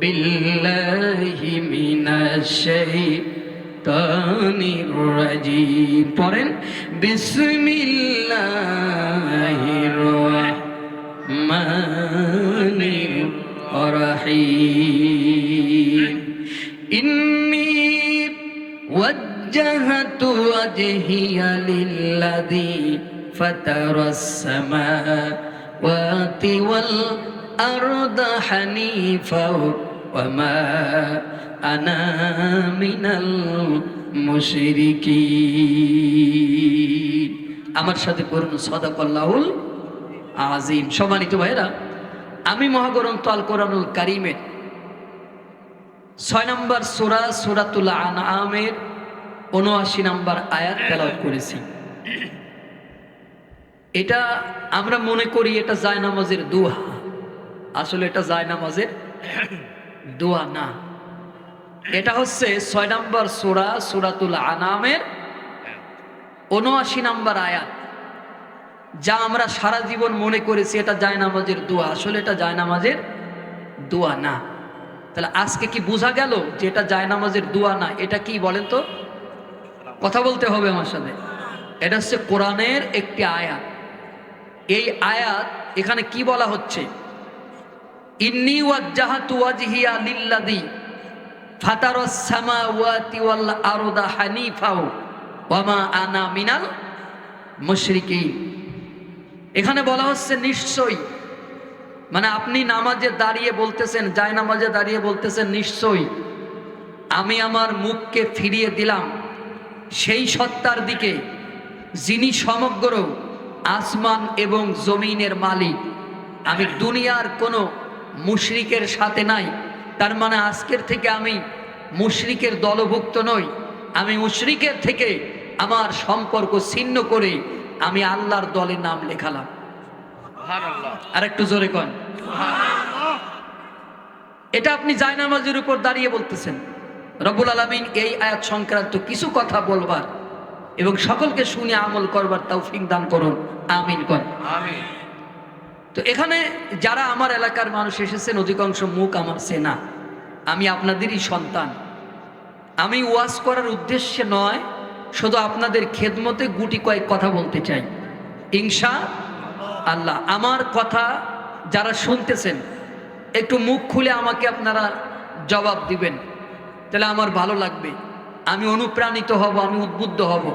বিল্লাহি মিনাশ শাইতানির রাজিম পড়েন বিসমিল্লাহির রহমানির রহিম ইন্নী وجهت وجهي للذي فطر السماوات والأرض حنيفا وما أنا من المشركين আমার সাথে করুন সদাকল্লাহুল আজিম সম্মানিত ভাইরা আমি মহাগ্রন্থ আল কোরআনুল কারিমের ছয় নম্বর সুরা সুরাতুল আনআমের উনআশি নম্বর আয়াত তেলাওয়াত করেছি এটা আমরা মনে করি এটা জায়নামাজের দোয়া আসলে এটা জায়নামাজের দোয়া না। এটা হচ্ছে ছয় নম্বর সুরা, সুরাতুল আনামের উনআশি নম্বর আয়াত। যা আমরা সারা জীবন মনে করেছি এটা জায়নামাজের দোয়া। আসলে এটা জায়নামাজের দোয়া না। তাহলে আজকে কি বোঝা গেল যে এটা জায়নামাজের দোয়া না? এটা কি বলেন তো? কথা বলতে হবে আমার সাথে। এটা হচ্ছে কোরআনের একটি আয়াত। এই আয়াত এখানে কি বলা হচ্ছে? হানিফাও আনা মিনাল এখানে বলা হচ্ছে, নিশ্চয়ই। মানে আপনি নামাজে দাঁড়িয়ে বলতেছেন যায় নামাজে দাঁড়িয়ে বলতেছেন, নিশ্চয়ই। আমি আমার মুখকে ফিরিয়ে দিলাম। সেই সত্তার দিকে যিনি সমগ্র আসমান এবং জমিনের মালিক, আমি দুনিয়ার কোনো মুশরিকের সাথে নাই। তার মানে আজকের থেকে আমি মুশরিকের দলভুক্ত নই। আমি মুশরিকের থেকে আমার সম্পর্ক ছিন্ন করে আমি আল্লাহর দলের নাম লেখালাম। আর একটু জোরে কন। এটা আপনি জায়নামাজের উপর দাঁড়িয়ে বলতেছেন। রবুল আলমিন এই আয়াত সংক্রান্ত কিছু কথা বলবার এবং সকলকে শুনে আমল করবার তৌফিক দান করুন। আমিন কর তো এখানে যারা আমার এলাকার মানুষ এসেছেন, অধিকাংশ মুখ আমার সেনা আমি আপনাদেরই সন্তান। আমি ওয়াজ করার উদ্দেশ্যে নয়, শুধু আপনাদের খেদমতে গুটি কয়েক কথা বলতে চাই। ইনশা আল্লাহ, আমার কথা যারা শুনতেছেন, একটু মুখ খুলে আমাকে আপনারা জবাব দিবেন। তাহলে আমার ভালো লাগবে। আমি অনুপ্রাণিত হব, আমি উদ্বুদ্ধ হব।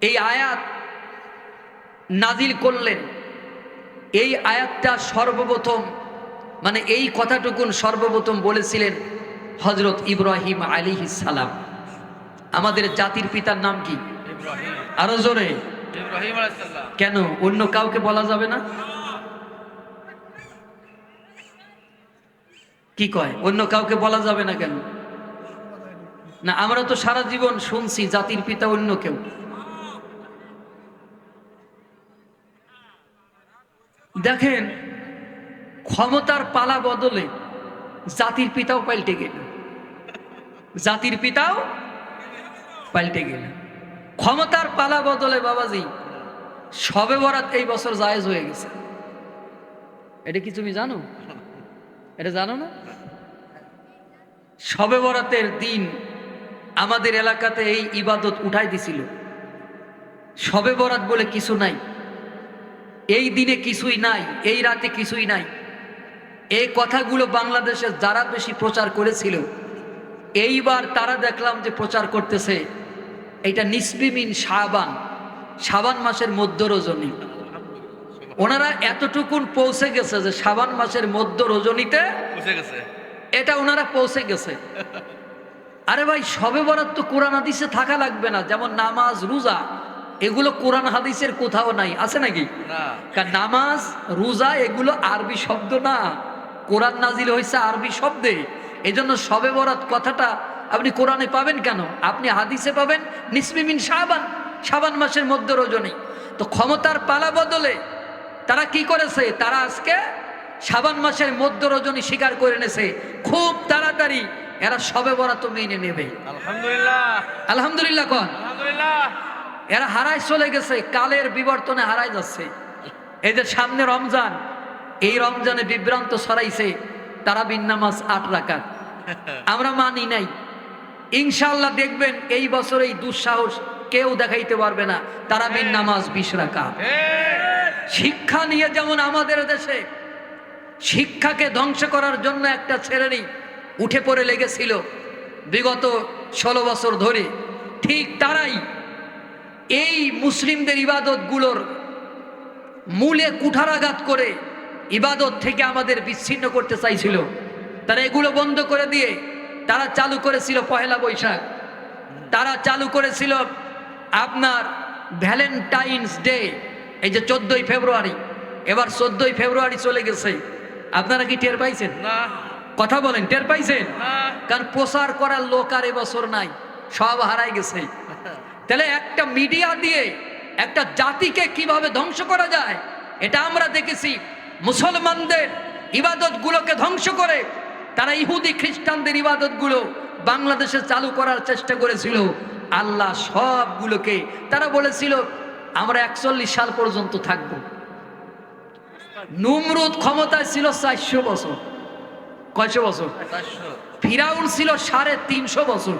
এই আয়াত নাজিল করলেন। এই আয়াতটা সর্বপ্রথম মানে এই কথাটুকুন সর্বপ্রথম বলেছিলেন হজরত ইব্রাহিম আলী সালাম। আমাদের জাতির পিতার নাম কি? আরও জোরে। কেন? অন্য কাউকে বলা যাবে না? কি কয়? অন্য কাউকে বলা যাবে না কেন? না আমরা তো সারা জীবন শুনছি জাতির পিতা অন্য কেউ। দেখেন, ক্ষমতার পালা বদলে জাতির পিতাও পাল্টে গেল। জাতির পিতাও পাল্টে গেল। ক্ষমতার পালা বদলে বাবাজি, সবে বরাত এই বছর জায়েজ হয়ে গেছে। এটা কি তুমি জানো? এটা জানো না? সবে বরাতের দিন আমাদের এলাকাতে এই ইবাদত উঠাই দিছিল। সবে বরাত বলে কিছু নাই। এই দিনে কিছুই নাই এই রাতে কিছুই নাই। এই কথাগুলো বাংলাদেশে যারা বেশি প্রচার করেছিল এইবার তারা দেখলাম যে প্রচার করতেছে এটা নিসবিমিন শাবান শাবান মাসের মধ্য রজনী ওনারা এতটুকুন পৌঁছে গেছে যে শাবান মাসের মধ্য রজনীতে এটা ওনারা পৌঁছে গেছে। আরে ভাই সবে বরাত তো কোরআন হাদিসে থাকা লাগবে না যেমন নামাজ রোজা এগুলো কোরআন হাদিসের কোথাও নাই আছে নাকি? নামাজ রোজা এগুলো আরবি শব্দ না। কোরআন নাজিল হয়েছে আরবি শব্দে। এই জন্য সবে বরাত কথাটা আপনি কোরআনে পাবেন কেন? আপনি হাদিসে পাবেন নিসমিমিন সাবান সাবান মাসের মধ্য রজনী। তো ক্ষমতার পালা বদলে তারা কি করেছে? তারা আজকে সাবান মাসের মধ্য রজনী স্বীকার করে এনেছে। খুব তাড়াতাড়ি এরা সবে বরাত মেনে নেবে। আলহামদুলিল্লাহ। আলহামদুলিল্লাহ কন। আলহামদুলিল্লাহ। এরা হারায় চলে গেছে, কালের বিবর্তনে হারায় যাচ্ছে। যে সামনে রমজান, এই রমজানে বিভ্রান্ত সরাইছে তারা নামাজ আট রাকাত। আমরা মানি নাই। ইনশাল্লাহ দেখবেন এই বছর এই দুঃসাহস কেউ দেখাইতে পারবে না, তারা নামাজ বিশ রাকাত। শিক্ষা নিয়ে যেমন আমাদের দেশে, শিক্ষাকে ধ্বংস করার জন্য একটা ছেলেরই উঠে পড়ে লেগেছিল, বিগত ষোলো বছর ধরে। ঠিক তারাই এই মুসলিমদের ইবাদতগুলোর মূলে কুঠারাঘাত করে ইবাদত থেকে আমাদের বিচ্ছিন্ন করতে চাইছিল। তারা এগুলো বন্ধ করে দিয়ে তারা চালু করেছিল পহেলা বৈশাখ। তারা চালু করেছিল আপনার ভ্যালেন্টাইন্স ডে এই যে চোদ্দই ফেব্রুয়ারি। এবার চোদ্দই ফেব্রুয়ারি চলে গেছে। আপনারা কি টের পাইছেন? কথা বলেন টের পাইছেন? কারণ প্রচার করার লোক আর এবছর নাই সব হারাই গেছে। তাহলে একটা মিডিয়া দিয়ে একটা জাতিকে কীভাবে ধ্বংস করা যায় এটা আমরা দেখেছি। মুসলমানদের ইবাদতগুলোকে ধ্বংস করে তারা ইহুদি খ্রিস্টানদের ইবাদতগুলো বাংলাদেশে চালু করার চেষ্টা করেছিল। আল্লাহ সবগুলোকে তারা বলেছিল আমরা একচল্লিশ সাল পর্যন্ত থাকব। নুমরুদ ক্ষমতায় ছিল চারশো বছর। কয়শো বছর? ফিরাউন ছিল সাড়ে তিনশো বছর।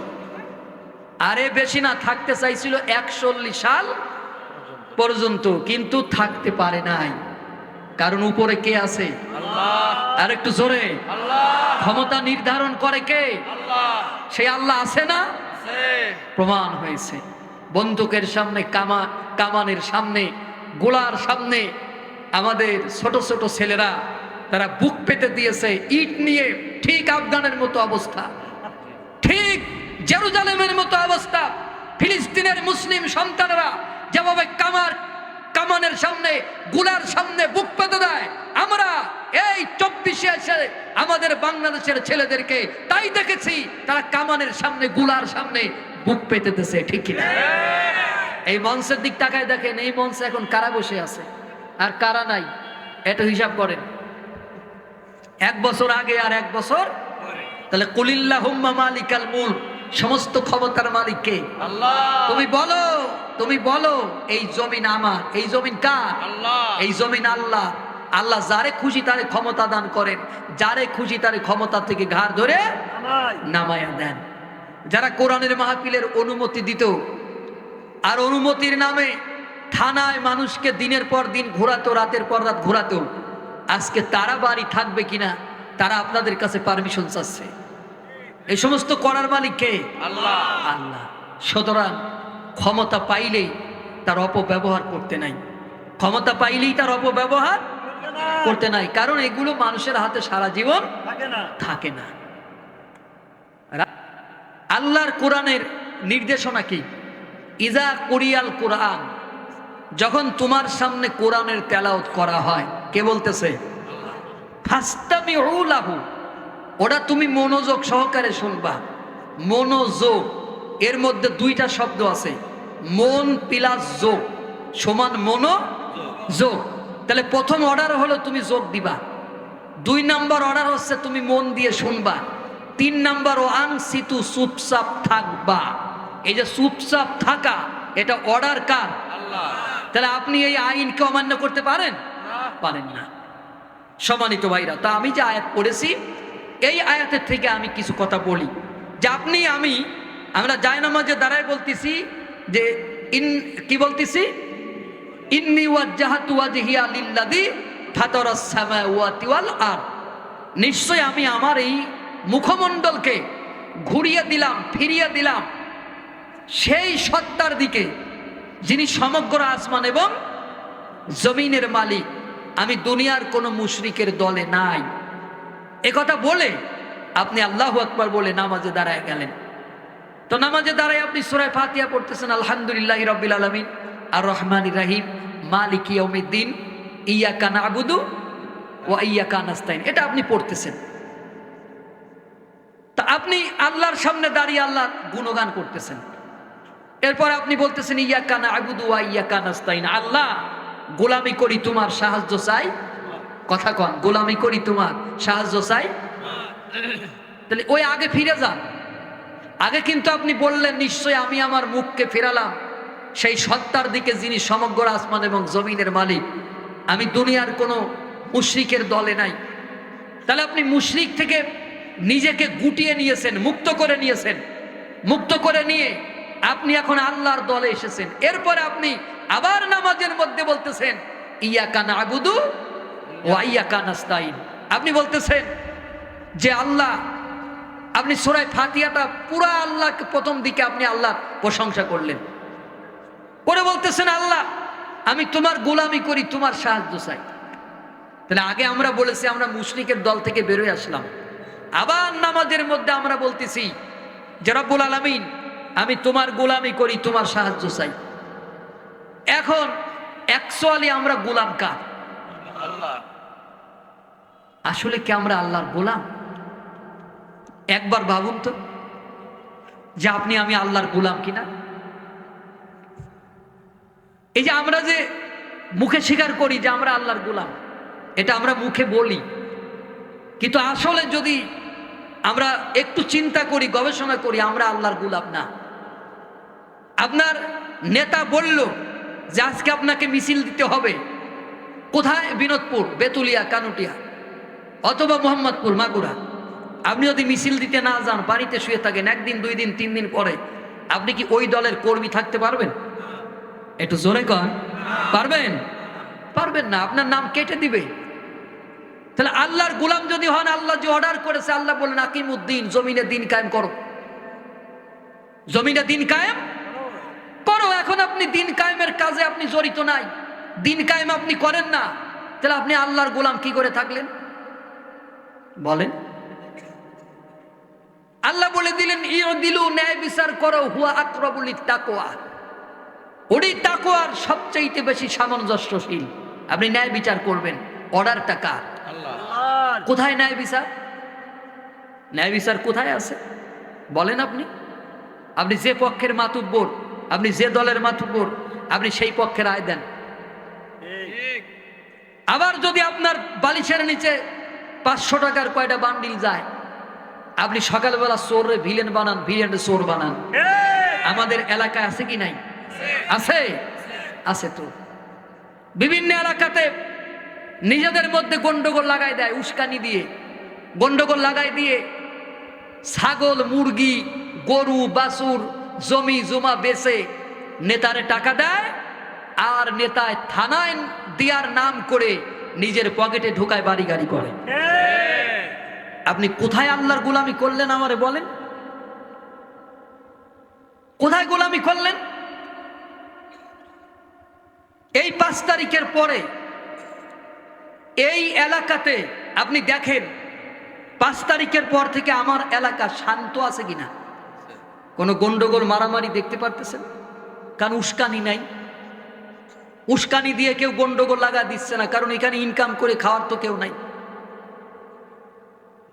আরে বেশি না থাকতে চাইছিল একচল্লিশ সাল পর্যন্ত কিন্তু থাকতে পারে নাই। কারণ উপরে কে আছে? আর একটু জোরে। ক্ষমতা নির্ধারণ করে কে? সেই আল্লাহ আছে না? প্রমাণ হয়েছে। বন্দুকের সামনে কামা কামানের সামনে গোলার সামনে আমাদের ছোট ছোট ছেলেরা তারা বুক পেতে দিয়েছে ইট নিয়ে ঠিক আফগানের মতো অবস্থা। ঠিক জেরুজালেমের মতো অবস্থা। ফিলিস্তিনের মুসলিম সন্তানরা যেভাবে কামার কামানের সামনে গুলার সামনে বুক পেতে দেয় আমরা এই চব্বিশে এসে আমাদের বাংলাদেশের ছেলেদেরকে তাই দেখেছি তারা কামানের সামনে গুলার সামনে বুক পেতে দিছে ঠিক কিনা? এই মঞ্চের দিক টাকায় দেখেন এই মঞ্চে এখন কারা বসে আছে? আর কারা নাই? এটা হিসাব করেন। এক বছর আগে আর এক বছর তাহলে কুলিল্লাহ মালিকাল মূল সমস্ত ক্ষমতার মালিককে। আল্লাহ। তুমি বলো তুমি বলো এই জমিন আমার এই জমিন কার? আল্লাহ। এই জমিন আল্লাহ। আল্লাহ যারে খুশি তারে ক্ষমতা দান করেন যারে খুশি তারে ক্ষমতা থেকে ঘাড় ধরে নামায়া দেন। যারা কোরআনের মাহফিলের অনুমতি দিত আর অনুমতির নামে থানায় মানুষকে দিনের পর দিন ঘোরাতো রাতের পর রাত ঘোরাতো আজকে তারা বাড়ি থাকবে কিনা তারা আপনাদের কাছে পারমিশন চাচ্ছে। এই সমস্ত করার মালিক কে? আল্লাহ। আল্লাহ। সুতরাং ক্ষমতা পাইলেই তার অপব্যবহার করতে নাই। ক্ষমতা পাইলেই তার অপব্যবহার করতে নাই। কারণ এগুলো মানুষের হাতে সারা জীবন থাকে না। আল্লাহর কোরআনের নির্দেশনা কি? ইজা কুরিয়াল কোরআন। যখন তোমার সামনে কোরআনের তেলাওত করা হয় কে বলতেছে? ফাস্তামি লাহু ওটা তুমি মনোযোগ সহকারে শুনবা। মনোযোগ এর মধ্যে দুইটা শব্দ আছে। মন প্লাস যোগ সমান মনো যোগ। তাহলে প্রথম অর্ডার হলো তুমি যোগ দিবা। দুই নাম্বার অর্ডার হচ্ছে তুমি মন দিয়ে শুনবা। তিন নাম্বার ও আং সিতু চুপচাপ থাকবা। এই যে চুপচাপ থাকা এটা অর্ডার কার? তাহলে আপনি এই আইনকে অমান্য করতে পারেন? পারেন না। সম্মানিত ভাইরা তা আমি যে আয়াত পড়েছি এই আয়াতের থেকে আমি কিছু কথা বলি। যে আপনি, আমি, আমরা জায়নামাজে দাঁড়ায় বলতেছি যে, ইন, কি বলতেছি? ইন্নি ওয়াজ্জাহাতু ওয়াজহিয়া লিল্লাযী ফাতারাস সামাওয়াতি ওয়াল আরদ। নিশ্চয় আমি আমার এই মুখমণ্ডলকে ঘুরিয়ে দিলাম, ফিরিয়ে দিলাম। সেই সত্তার দিকে যিনি সমগ্র আসমান এবং জমিনের মালিক, আমি দুনিয়ার কোনো মুশরিকের দলে নাই। কথা বলে আপনি আল্লাহ আকবার বলে নামাজে দাঁড়ায় গেলেন। তো নামাজে দাঁড়ায় আপনি সুরায় ফাতিয়া পড়তেছেন, আলহামদুলিল্লাহ রবিল আলমিন। আর রহমান রাহিম, মালিক ইয়মিদ্দিন ইয়া কানা আবুদু ও ইয়া কানাস্তাইন এটা আপনি পড়তেছেন। তা আপনি আল্লাহর সামনে দাঁড়িয়ে আল্লাহ গুণগান করতেছেন। এরপর আপনি বলতেছেন ইয়া কানা আবুদু ওয়া ইয়া কানাস্তাইন আল্লাহ, গোলামি করি, তোমার সাহায্য চাই। কথা কন, গোলামি করি তোমার, সাহায্য চাই। তাহলে ওই আগে ফিরে যান। আগে কিন্তু আপনি বললেন নিশ্চয় আমি আমার মুখকে ফেরালাম। সেই সত্তার দিকে যিনি সমগ্র আসমান এবং জমিনের মালিক, আমি দুনিয়ার কোনো মুশরিকের দলে নাই। তাহলে আপনি মুশরিক থেকে নিজেকে গুটিয়ে নিয়েছেন, মুক্ত করে নিয়েছেন। মুক্ত করে নিয়ে আপনি এখন আল্লাহর দলে এসেছেন। এরপরে আপনি আবার নামাজের মধ্যে বলতেছেন ইয়া কানা আবুদু ও আইয়া কানাস্তাইন আপনি বলতেছেন যে আল্লাহ, আপনি সোরাই ফাতিয়াটা পুরা আল্লাহকে প্রথম দিকে আপনি আল্লাহ প্রশংসা করলেন। করে বলতেছেন, আল্লাহ, আমি তোমার গোলামি করি, তোমার সাহায্য চাই। তাহলে আগে আমরা বলেছি, আমরা মুশরিকের দল থেকে বেরোয় আসলাম। আবার নামাজের মধ্যে আমরা বলতেছি যে, রব্বুল আলমিন, আমি তোমার গোলামি করি, তোমার সাহায্য চাই। এখন অ্যাকচুয়ালি আমরা গোলাম কার? আসলে কি আমরা আল্লাহর গোলাম? একবার ভাবুন তো, যে আপনি, আমি আল্লাহর গোলাম কিনা? এই যে আমরা যে মুখে স্বীকার করি যে আমরা আল্লাহর গোলাম, এটা আমরা মুখে বলি। কিন্তু আসলে যদি আমরা একটু চিন্তা করি, গবেষণা করি, আমরা আল্লাহর গোলাম না। আপনার নেতা বলল যে আজকে আপনাকে মিছিল দিতে হবে। কোথায়? বিনোদপুর, বেতুলিয়া, কানুটিয়া। অথবা মোহাম্মদপুর মাগুরা। আপনি যদি মিছিল দিতে না যান বাড়িতে শুয়ে থাকেন, একদিন, দুই দিন, তিন দিন পরে, আপনি কি ওই দলের কর্মী থাকতে পারবেন? একটু জোরে কন। পারবেন? পারবেন না, আপনার নাম কেটে দিবে। তাহলে আল্লাহর গুলাম যদি হন, আল্লাহ যে অর্ডার করেছে, আল্লাহ বলেন আকিমুদ্দিন, জমিনে দিন কায়েম করো। জমিনে দিন কায়েম করো। এখন আপনি দিন কায়েমের কাজে আপনি জড়িত নাই। দিন কায়েম আপনি করেন না। তাহলে আপনি আল্লাহর গোলাম কি করে থাকলেন? বলেন। আল্লাহ বলে দিলেন ইও দিলু ন্যায় বিচার করো হুয়া আক্রবুলি তাকোয়া ওরই তাকোয়ার সবচাইতে বেশি সামঞ্জস্যশীল। আপনি ন্যায় বিচার করবেন। অর্ডারটা কার? কোথায় ন্যায় বিচার? ন্যায় বিচার কোথায় আছে? বলেন আপনি। আপনি যে পক্ষের মাতুব্বর আপনি যে দলের মাতুব্বর আপনি সেই পক্ষের আয় দেন। আবার যদি আপনার বালিশের নিচে পাঁচশো টাকার কয়টা বান্ডিল যায়? আপনি সকালবেলা চোরে ভিলেন বানান ভিলেন চোর বানান। আমাদের এলাকায় আছে কি নাই? আছে? আছে তো। বিভিন্ন এলাকাতে নিজেদের মধ্যে গন্ডগোল লাগাই দেয় উস্কানি দিয়ে। গন্ডগোল লাগাই দিয়ে ছাগল মুরগি গরু বাছুর জমি জমা বেচে নেতারে টাকা দেয় আর নেতায় থানায় দেওয়ার নাম করে নিজের পকেটে ঢোকায় বাড়ি গাড়ি করে আপনি কোথায় আল্লাহর গোলামি করলেন আমারে বলেন? কোথায় গোলামি করলেন? এই পাঁচ তারিখের পরে এই এলাকাতে আপনি দেখেন পাঁচ তারিখের পর থেকে আমার এলাকা শান্ত আছে কিনা? কোনো গন্ডগোল মারামারি দেখতে পারতেছেন? কারণ উস্কানি নাই। উস্কানি দিয়ে কেউ গন্ডগোল লাগা দিচ্ছে না, কারণ এখানে ইনকাম করে খাওয়ার তো কেউ নাই।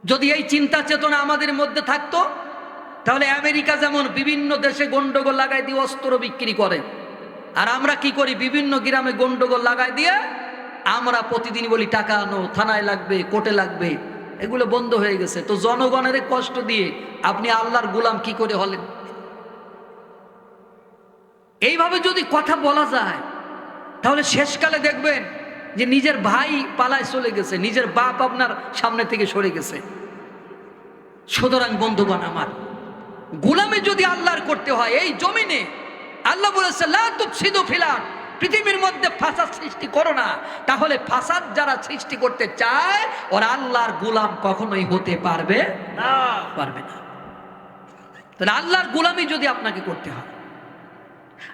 যদি এই চিন্তা চেতনা আমাদের মধ্যে থাকতো, তাহলে আমেরিকা যেমন বিভিন্ন দেশে গন্ডগোল লাগাই দিয়ে অস্ত্র বিক্রি করে, আর আমরা কি করি? বিভিন্ন গ্রামে গন্ডগোল লাগাই দিয়ে আমরা প্রতিদিন বলি, টাকা আনো, থানায় লাগবে, কোর্টে লাগবে। এগুলো বন্ধ হয়ে গেছে। তো জনগণের কষ্ট দিয়ে আপনি আল্লাহর গোলাম কি করে হলেন? এইভাবে যদি কথা বলা যায় তাহলে শেষকালে দেখবেন যে নিজের ভাই পালায় চলে গেছে নিজের বাপ আপনার সামনে থেকে সরে গেছে। সুতরাং বন্ধুগণ আমার গোলামে যদি আল্লাহর করতে হয় এই জমিনে আল্লাহ বলেছে লা তুফসিদু ফিল আরদ। পৃথিবীর মধ্যে ফাসাদ সৃষ্টি করো না। তাহলে ফাসাদ যারা সৃষ্টি করতে চায় ওরা আল্লাহর গোলাম কখনোই হতে পারবে না। পারবে না। তাহলে আল্লাহর গোলামি যদি আপনাকে করতে হয়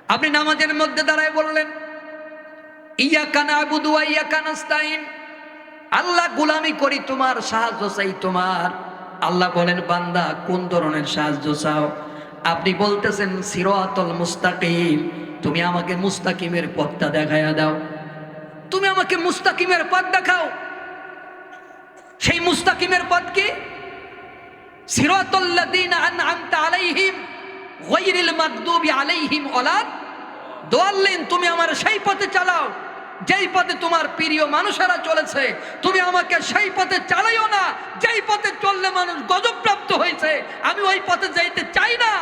আপনি নামাজের মধ্যে দাঁড়ায় বললেন ইয়া কানা আবুদু ইয়া আল্লাহ গোলামি করি, তোমার সাহায্য চাই, তোমার আল্লাহ বলেন, বান্দা, কোন ধরনের সাহায্য চাও? আপনি বলতেছেন, সিরাতুল মুস্তাকিম। তুমি আমাকে মুস্তাকিমের পথটা দেখায়া দাও। তুমি আমাকে মুস্তাকিমের পথ দেখাও। সেই মুস্তাকিমের পথ কি? সিরাতুল্লাযীনা আলাইহিম গায়রিল আলাইহিম দোয়াল্লিন। তুমি আমার সেই পথে চালাও। যেই পথে তোমার প্রিয় মানুষেরা চলেছে তুমি আমাকে সেই পথে চালাইও না। যেই পথে চললে মানুষ গজবপ্রাপ্ত হয়েছে আমি ওই পথে যাইতে চাই না।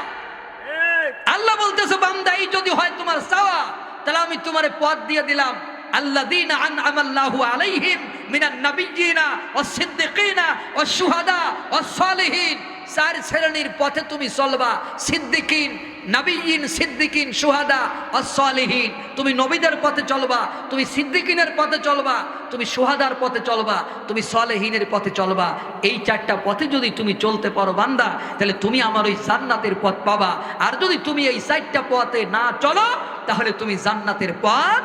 আল্লাহ বলতেছে বামদা এই যদি হয় তোমার চাওয়া তাহলে আমি তোমার পথ দিয়ে দিলাম। আল্লাযীনা আন'আমাল্লাহু আলাইহিম মিনান নাবিয়্যিনা ওয়াস-সিদ্দিকিনা ওয়াশ-শুহাদা ওয়াস-সালিহিন চার শ্রেণির পথে তুমি চলবা। সিদ্দিকিন নাবিয়িন সিদ্দিকিন সুহাদা অসলিহীন তুমি নবীদের পথে চলবা, তুমি সিদ্দিকিনের পথে চলবা, তুমি সুহাদার পথে চলবা, তুমি সলেহীনের পথে চলবা। এই চারটা পথে যদি তুমি চলতে পারো বান্দা, তাহলে তুমি আমার ওই জান্নাতের পথ পাবা। আর যদি তুমি এই চারটা পথে না চলো, তাহলে তুমি জান্নাতের পথ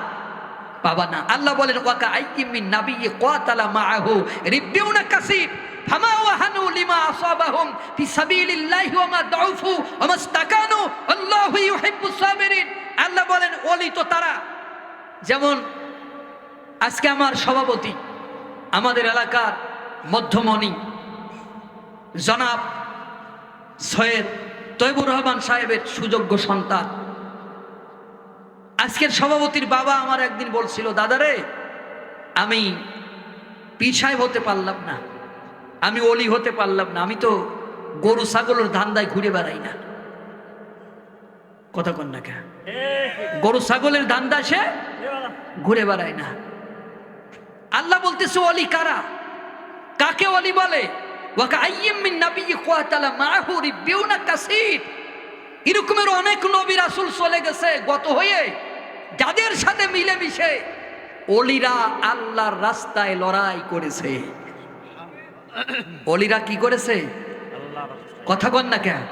পাবা না। আল্লাহ বলেন, ওয়াকা আইকিম নাবিয়্যি কাতালা ফামা ওয়াহানু লিমা ফি মা দাউফু ওয়া মাস্তাকানু আল্লাহু বলেন তো তারা। যেমন আজকে আমার সভাপতি, আমাদের এলাকার মধ্যমণি, জনাব সৈয়দ তৈবুর রহমান সাহেবের সুযোগ্য সন্তান। আজকের সভাপতির বাবা আমার একদিন বলছিল দাদারে আমি পিছায় হতে পারলাম না, আমি অলি হতে পারলাম না, আমি তো গরু ছাগলের ধান্দায় ঘুরে বেড়াই না। কথা কন না গরু, ছাগলের ধান্দা সে ঘুরে বেড়ায় না। আল্লাহ বলতেছে, অলি কারা? কাকে অলি বলে? এরকমের অনেক নবী রাসূল চলে গেছে গত হয়ে। যাদের সাথে মিলেমিশে অলিরা আল্লাহর রাস্তায় লড়াই করেছে। অলিরা কি করেছে? কথা কন না কেন?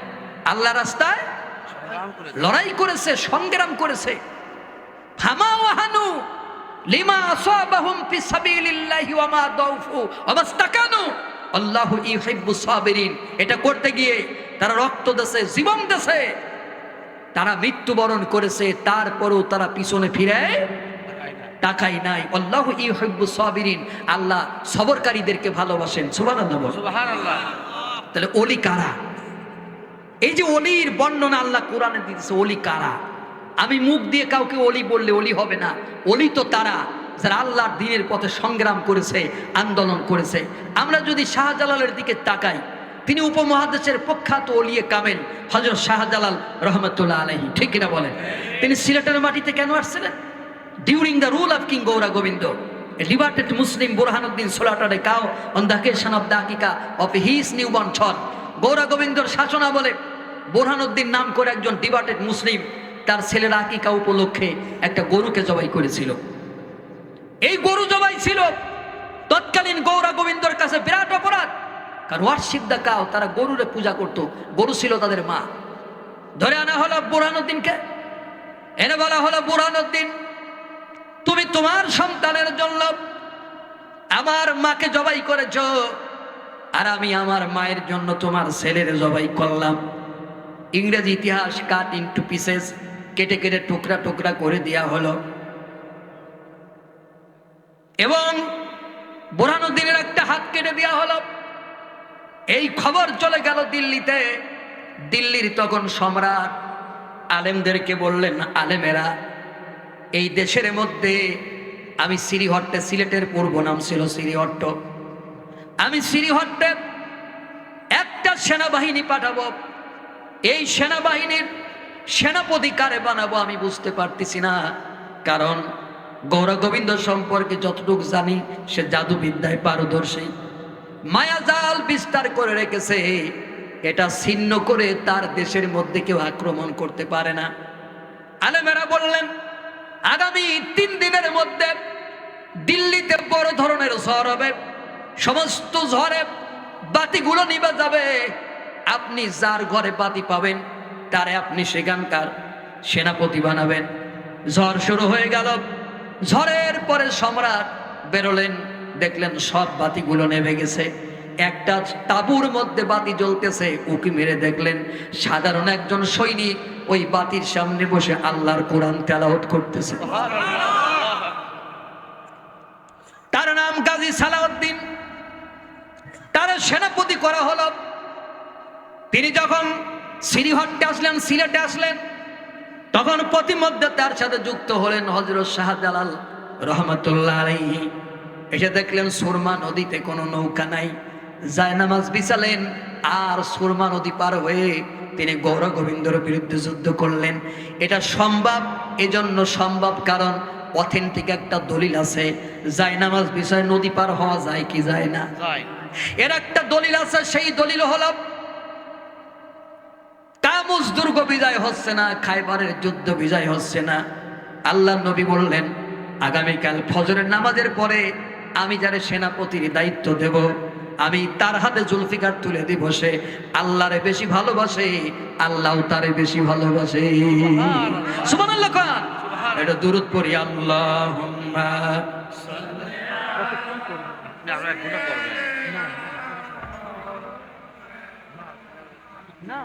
আল্লাহ রাস্তায় লড়াই করেছে, সংগ্রাম করেছে। লিমা এটা করতে গিয়ে তারা রক্ত দেশে জীবন দেছে। তারা মৃত্যুবরণ করেছে তারপরও তারা পিছনে ফিরে টাকাই নাই। আল্লাহ ইউহিব্বুস সাবিরিন আল্লাহ সবরকারীদেরকে ভালোবাসেন। সুবহানাল্লাহ সুবহানাল্লাহ। তাহলে অলি কারা? এই যে অলির বর্ণনা আল্লাহ কোরআনে দিতেছে অলি কারা? আমি মুখ দিয়ে কাউকে অলি বললে অলি হবে না। অলি তো তারা যারা আল্লাহর দিনের পথে সংগ্রাম করেছে আন্দোলন করেছে। আমরা যদি শাহজালালের দিকে তাকাই তিনি উপমহাদেশের প্রখ্যাত অলিয়ে কামেল হজরত শাহজালাল রহমতুল্লাহ আলহী ঠিক কিনা বলেন? তিনি সিলেটের মাটিতে কেন আসছিলেন? During the rule of king Gaur Gobinda A মুসলিম slaughtered a cow on the occasion of the Akika of his newborn child. Gaur গোবিন্দর শাসনা বলে বোরহানুদ্দিন নাম করে একজন ডিবার্টেড মুসলিম তার ছেলের আকিকা উপলক্ষে একটা গরুকে জবাই করেছিল। এই গরু জবাই ছিল। তৎকালীন গৌরা গোবিন্দর কাছে বিরাট অপরাধ। কারণ ওয়ার্শিপ দা কাও তারা গরুরে পূজা করত, গরু ছিল তাদের মা। ধরে আনা হলো বোরহানুদ্দিনকে। এনে বলা হলো, বোরহানুদ্দিন, তুমি তোমার সন্তানের জন্য আমার মাকে জবাই করেছ আর আমি আমার মায়ের জন্য তোমার ছেলের জবাই করলাম। ইংরেজি ইতিহাস কাট ইন্টু পিসেস কেটে কেটে টুকরা টুকরা করে দেয়া হলো। এবং বোরানুদ্দিনের একটা হাত কেটে দেওয়া হলো। এই খবর চলে গেল দিল্লিতে। দিল্লির তখন সম্রাট আলেমদেরকে বললেন, আলেমেরা, এই দেশের মধ্যে আমি শ্রীহট্টে সিলেটের পূর্ব নাম ছিল শ্রীহট্ট। আমি শ্রীহট্টে একটা সেনাবাহিনী পাঠাবো। এই সেনাবাহিনীর সেনাপতি কারে বানাবো আমি বুঝতে পারতেছি না। কারণ গৌর গোবিন্দ সম্পর্কে যতটুকু জানি, সে জাদুবিদ্যায় পারদর্শী। মায়াজাল বিস্তার করে রেখেছে। এটা ছিন্ন করে তার দেশের মধ্যে কেউ আক্রমণ করতে পারে না। আলেমেরা বললেন, আগামী তিন দিনের মধ্যে দিল্লিতে বড় ধরনের ঝড় হবে। সমস্ত ঝড়ে বাতিগুলো নিবে যাবে। আপনি যার ঘরে বাতি পাবেন, তারে আপনি সেখানকার সেনাপতি বানাবেন। ঝড় শুরু হয়ে গেল। ঝড়ের পরে সম্রাট বেরোলেন। দেখলেন সব বাতিগুলো নেমে গেছে। একটা তাবুর মধ্যে বাতি জ্বলতেছে, উকি মেরে দেখলেন সাধারণ একজন সৈনিক ওই বাতির সামনে বসে আল্লাহর কোরআন তেলাওয়াত করতেছে। তার নাম গাজী সালাউদ্দিন। তার সেনাপতি করা হলো। তিনি যখন শ্রীহট্টে আসলেন, সিলেটে আসলেন, তখন প্রতিমধ্যে তার সাথে যুক্ত হলেন হজরত শাহজালাল রহমতুল্লাহ আলাইহি। এসে দেখলেন সুরমা নদীতে কোনো নৌকা নাই। যায় নামাজ বিছালেন আর সুরমা নদী পার হয়ে তিনি গৌর গোবিন্দর বিরুদ্ধে যুদ্ধ করলেন। এটা সম্ভব এজন্য সম্ভব কারণ অথেন্টিক একটা দলিল আছে। জায়নামাজ বিষয় নদী পার হওয়া যায় কি যায় না? যায়। এর একটা দলিল আছে সেই দলিল হলো কামুজ দুর্গ বিজয় হচ্ছে না খাইবারের যুদ্ধ বিজয় হচ্ছে না। আল্লাহ নবী বললেন আগামীকাল ফজরের নামাজের পরে আমি যারে সেনাপতির দায়িত্ব দেব আমি তার হাতে জুলফিকার তুলে দিব সে আল্লাহরে বেশি ভালোবাসে আল্লাহ তারে বেশি ভালোবাসে খান এটা দূরত পড়ি আল্লাহ না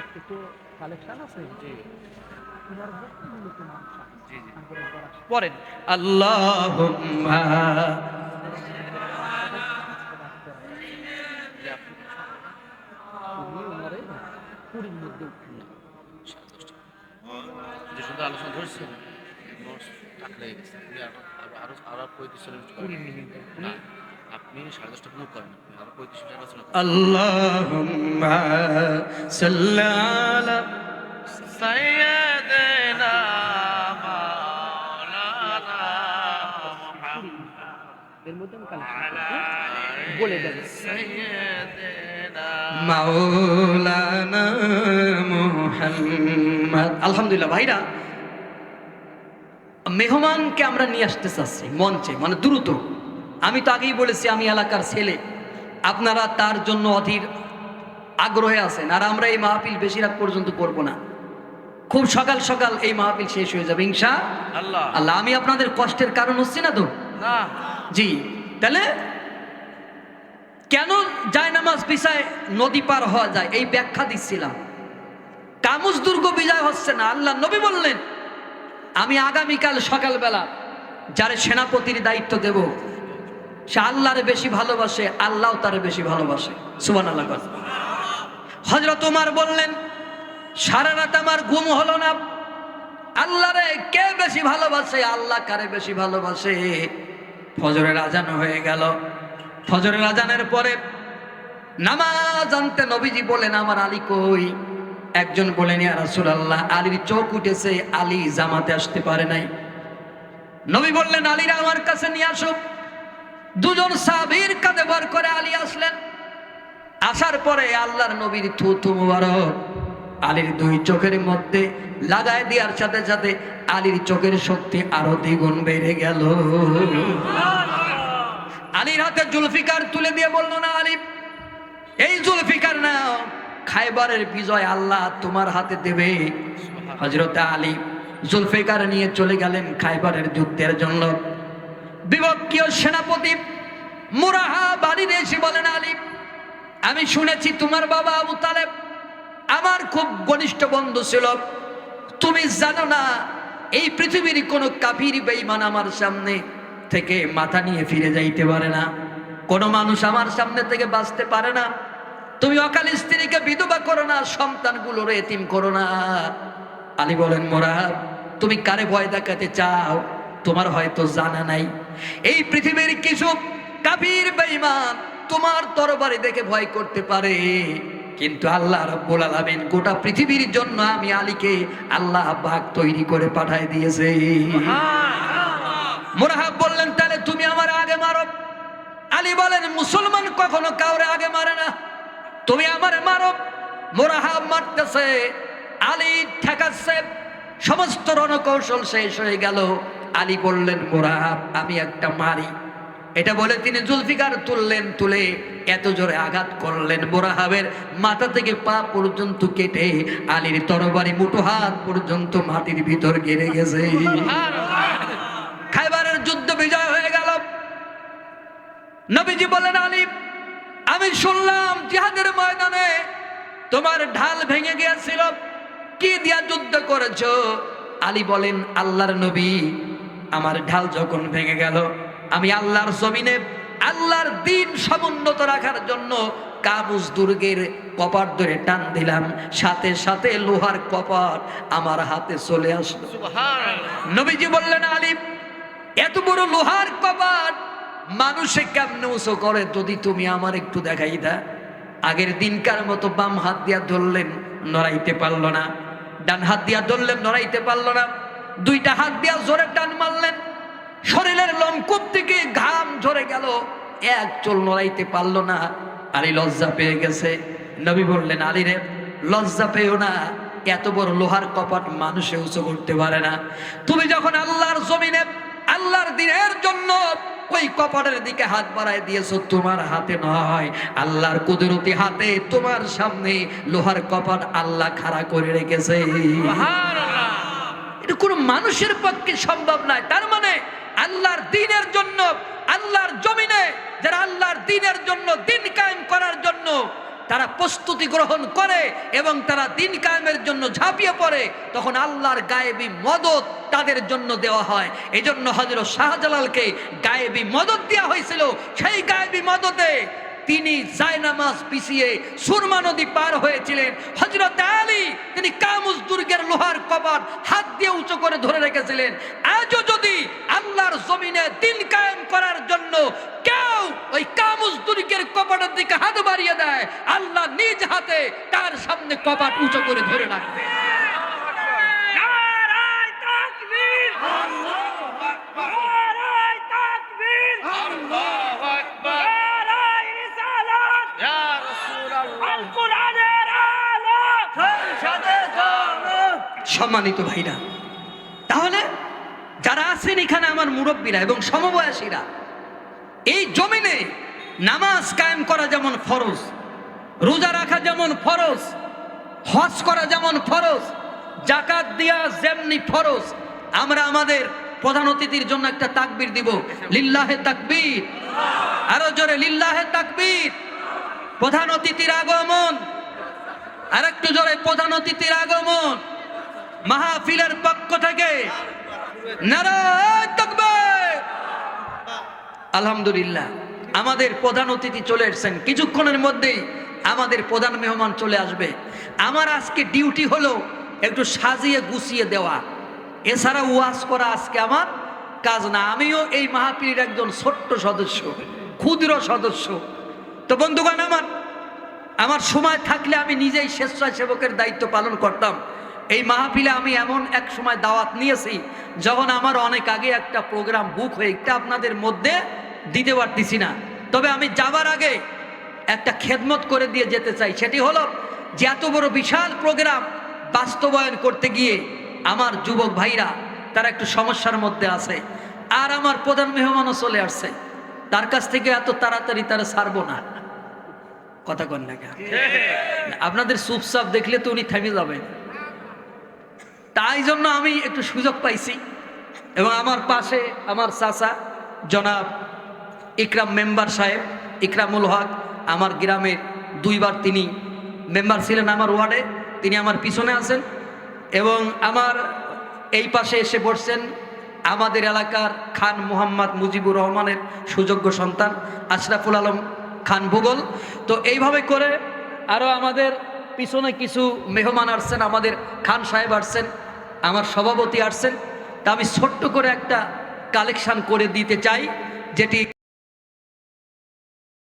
একটু তো কালেকশন আছে জি পরেন আল্লাহ আলোচনা ধরছে আপনি সাড়ে দশটা পনেরো করেন। আরও পঁয়ত্রিশ মিনিট আলোচনা আল্লাহ সাল্লাহ আলহামদুলিল্লাহ ভাইরা মেহমানকে আমরা নিয়ে আসতে চাচ্ছি মঞ্চে মানে দ্রুত। আমি তো আগেই বলেছি আমি এলাকার ছেলে। আপনারা তার জন্য অধীর আগ্রহে আছেন আর আমরা এই মাহফিল বেশিরভাগ পর্যন্ত করব না। খুব সকাল সকাল এই মাহফিল শেষ হয়ে যাবে ইংসা আল্লাহ। আল্লাহ। আমি আপনাদের কষ্টের কারণ হচ্ছি না তো? জি। তাহলে কেন যায় নামাজ বিষয় নদী পার হওয়া যায়? এই ব্যাখ্যা দিচ্ছিলাম। কামুজ দুর্গ বিজয় হচ্ছে না। আল্লাহ নবী বললেন, আমি আগামীকাল সকালবেলা যারে সেনাপতির দায়িত্ব দেব, সে আল্লাহরে বেশি ভালোবাসে আল্লাহ তার বেশি ভালোবাসে। সুবান আল্লাহ হজরত উমার বললেন, সারা রাত আমার ঘুম হলো না। আল্লাহরে কে বেশি ভালোবাসে? আল্লাহ কারে বেশি ভালোবাসে? ফজরের আজান হয়ে গেল। ফজরের আজানের পরে নামাজ আনতে নবীজি বলেন আমার আলী কই? একজন বলেন ইয়া রাসূলুল্লাহ, আলীর চোখ উঠেছে, আলী জামাতে আসতে পারে নাই। নবী বললেন, আলীরা আমার কাছে নিয়ে আসো। দুজন সাহাবীর কাঁধে ভর করে আলী আসলেন। আসার পরে আল্লাহর নবীর থুতু মুবারক আলীর দুই চোখের মধ্যে লাগায় দেওয়ার সাথে সাথে আলীর চোখের শক্তি আরও দ্বিগুণ বেড়ে গেল। আলীর হাতে জুলফিকার তুলে দিয়ে বলল, না আলী, এই জুলফিকার না, খাইবারের বিজয় আল্লাহ তোমার হাতে দেবে। হজরত আলী জুলফিকার নিয়ে চলে গেলেন খাইবারের যুদ্ধের জন্য। বিভক্ষীয় সেনাপতি মুরাহা বাড়িতে এসে বলেন, আলী, আমি শুনেছি তোমার বাবা আবু তালেব আমার খুব ঘনিষ্ঠ বন্ধু ছিল। তুমি জানো না, এই পৃথিবীর কোনো কাফির বেঈমান আমার সামনে থেকে মাথা নিয়ে ফিরে যাইতে পারে না। কোনো মানুষ আমার সামনে থেকে বাঁচতে পারে না। তুমি অকাল স্ত্রীকে বিধবা করো না, সন্তানগুলোর এতিম করো না। আলী বলেন, মোরাব, তুমি কারে ভয় দেখাতে চাও? তোমার হয়তো জানা নাই। এই পৃথিবীর কিছু কাফির বেঈমান তোমার তরবারি দেখে ভয় করতে পারে। কিন্তু আল্লাহ রাব্বুল আলামিন গোটা পৃথিবীর জন্য আমি আলীকে আল্লাহ বাঘ তৈরি করে পাঠায় দিয়েছে। মোরাহাব বললেন তাহলে তুমি আমার আগে মারো। আলী বলেন মুসলমান কখনো কাউরে আগে মারে না। তুমি আমার মারো। মোরাহাব মারতেছে। আলী ঠেকাচ্ছে। সমস্ত রণকৌশল শেষ হয়ে গেল। আলী বললেন মোরাহাব আমি একটা মারি। এটা বলে তিনি জুলফিকার তুললেন তুলে এত জোরে আঘাত করলেন। মোরাহাবের মাথা থেকে পা পর্যন্ত কেটে আলীর তরবারি মুঠো হাত পর্যন্ত মাটির ভিতর গেড়ে গেছে। খাইবারের যুদ্ধ বিজয় হয়ে গেল। নবীজি বলেন আলী আমি শুনলাম জিহাদের ময়দানে তোমার ঢাল ভেঙে গিয়েছিল। কি দিয়া যুদ্ধ করেছ? আলী বলেন আল্লাহর নবী আমার ঢাল যখন ভেঙে গেল আমি আল্লাহর জমিনে আল্লাহর দিন সমুন্নত রাখার জন্য কাবুজ দুর্গের কপাট ধরে টান দিলাম। সাথে সাথে লোহার কপাট আমার হাতে চলে আসলো। নবীজি বললেন আলিম এত বড় লোহার কপাট মানুষে কেমনে উঁচু করে যদি তুমি আমার একটু দেখাই দা আগের দিনকার মতো বাম হাত দিয়া ধরলেন নড়াইতে পারল না। ডান হাত দিয়া ধরলেন নড়াইতে পারল না। দুইটা হাত দিয়া জোরে টান মারলেন। থেকে ঘাম ঝরে গেল। এক চুল নড়াইতে পারল না। আলী লজ্জা পেয়ে গেছে। নবী বললেন আলী রে লজ্জা পেও না। এত বড় লোহার কপাট মানুষে উঁচু করতে পারে না। তুমি যখন আল্লাহর জমিনে আল্লাহর দিনের জন্য ওই কপাটের দিকে হাত বাড়ায় দিয়েছ তোমার হাতে নয় আল্লাহর কুদরতি হাতে তোমার সামনে লোহার কপাট আল্লাহ খাড়া করে রেখেছে। এটা কোনো মানুষের পক্ষে সম্ভব নয়। তার মানে আল্লাহর দিনের জন্য, আল্লাহর জমিনে, যারা আল্লাহর দিনের জন্য দিন কায়েম করার জন্য তারা প্রস্তুতি গ্রহণ করে এবং তারা দিন কায়েমের জন্য ঝাঁপিয়ে পড়ে, তখন আল্লাহর গায়েবী মদত তাদের জন্য দেওয়া হয়। এই জন্য হজরত শাহজালালকে গায়েবী মদত দেওয়া হয়েছিল। সেই গায়েবী মদতে তিনি জায়নামাজ পিছিয়ে সুরমা নদী পার হয়েছিলেন। হজরত আলী, তিনি কামুজ দুর্গের লোহার কপাট হাত দিয়ে উঁচু করে ধরে রেখেছিলেন। আজও যদি আল্লাহর জমিনে দিন কায়েম করার জন্য কেউ ওই কামুজ দুর্গের কপাটের দিকে হাত বাড়িয়ে দেয় আল্লাহ নিজ হাতে তার সামনে কপাট উঁচু করে ধরে রাখবে ইয়া সম্মানিত ভাইরা তাহলে আছেন এখানে আমার মুরব্বীরা এবং সমবয়সীরা। এই জমিনে নামাজ কায়েম করা যেমন ফরজ, রোজা রাখা যেমন ফরজ, হজ করা যেমন ফরজ, জাকাত দেওয়া যেমনি ফরজ, আমরা আমাদের প্রধান অতিথির জন্য একটা তাকবির দিব। লিল্লাহে তাকবীর। আরও জোরে, লিল্লাহে তাকবীর। প্রধান অতিথির আগমন। আর একটু জোরে, প্রধান অতিথির আগমন। মাহফিলের পক্ষ থেকে আলহামদুলিল্লাহ, আমাদের প্রধান অতিথি চলে এসেছেন। কিছুক্ষণের মধ্যেই আমাদের প্রধান মেহমান চলে আসবে। আমার আজকে ডিউটি হলো একটু সাজিয়ে গুছিয়ে দেওয়া। এছাড়া ওয়াজ করা আজকে আমার কাজ না। আমিও এই মাহফিলের একজন ছোট্ট সদস্য, ক্ষুদ্র সদস্য। তো বন্ধুগণ, আমার আমার সময় থাকলে আমি নিজেই স্বেচ্ছাসেবকের দায়িত্ব পালন করতাম। এই মাহফিলে আমি এমন এক সময় দাওয়াত নিয়েছি যখন আমার অনেক আগে একটা প্রোগ্রাম বুক হয়ে এটা আপনাদের মধ্যে দিতে পারতেছি না। তবে আমি যাবার আগে একটা খেদমত করে দিয়ে যেতে চাই সেটি হলো যে এত বড় বিশাল প্রোগ্রাম বাস্তবায়ন করতে গিয়ে আমার যুবক ভাইরা তারা একটু সমস্যার মধ্যে আছে আর আমার প্রধান মেহমানও চলে আসছে। তার কাছ থেকে এত তাড়াতাড়ি তারা ছাড়বো না। কথা কন না আপনাদের চুপচাপ দেখলে তো উনি থেমে যাবেন। তাই জন্য আমি একটু সুযোগ পাইছি। এবং আমার পাশে আমার চাচা, জনাব ইকরাম মেম্বার সাহেব, ইকরামুল হক, আমার গ্রামের দুইবার তিনি মেম্বার ছিলেন আমার ওয়ার্ডে, তিনি আমার পিছনে আছেন। এবং আমার এই পাশে এসে বসছেন আমাদের এলাকার খান মোহাম্মদ মুজিবুর রহমানের সুযোগ্য সন্তান, আশরাফুল আলম খান ভূগোল। তো এইভাবে করে আরও আমাদের পিছনে কিছু মেহমান আসছেন, আমাদের খান সাহেব আসছেন, আমার সভাপতি আসছেন। তা আমি ছোট্ট করে একটা কালেকশান করে দিতে চাই, যেটি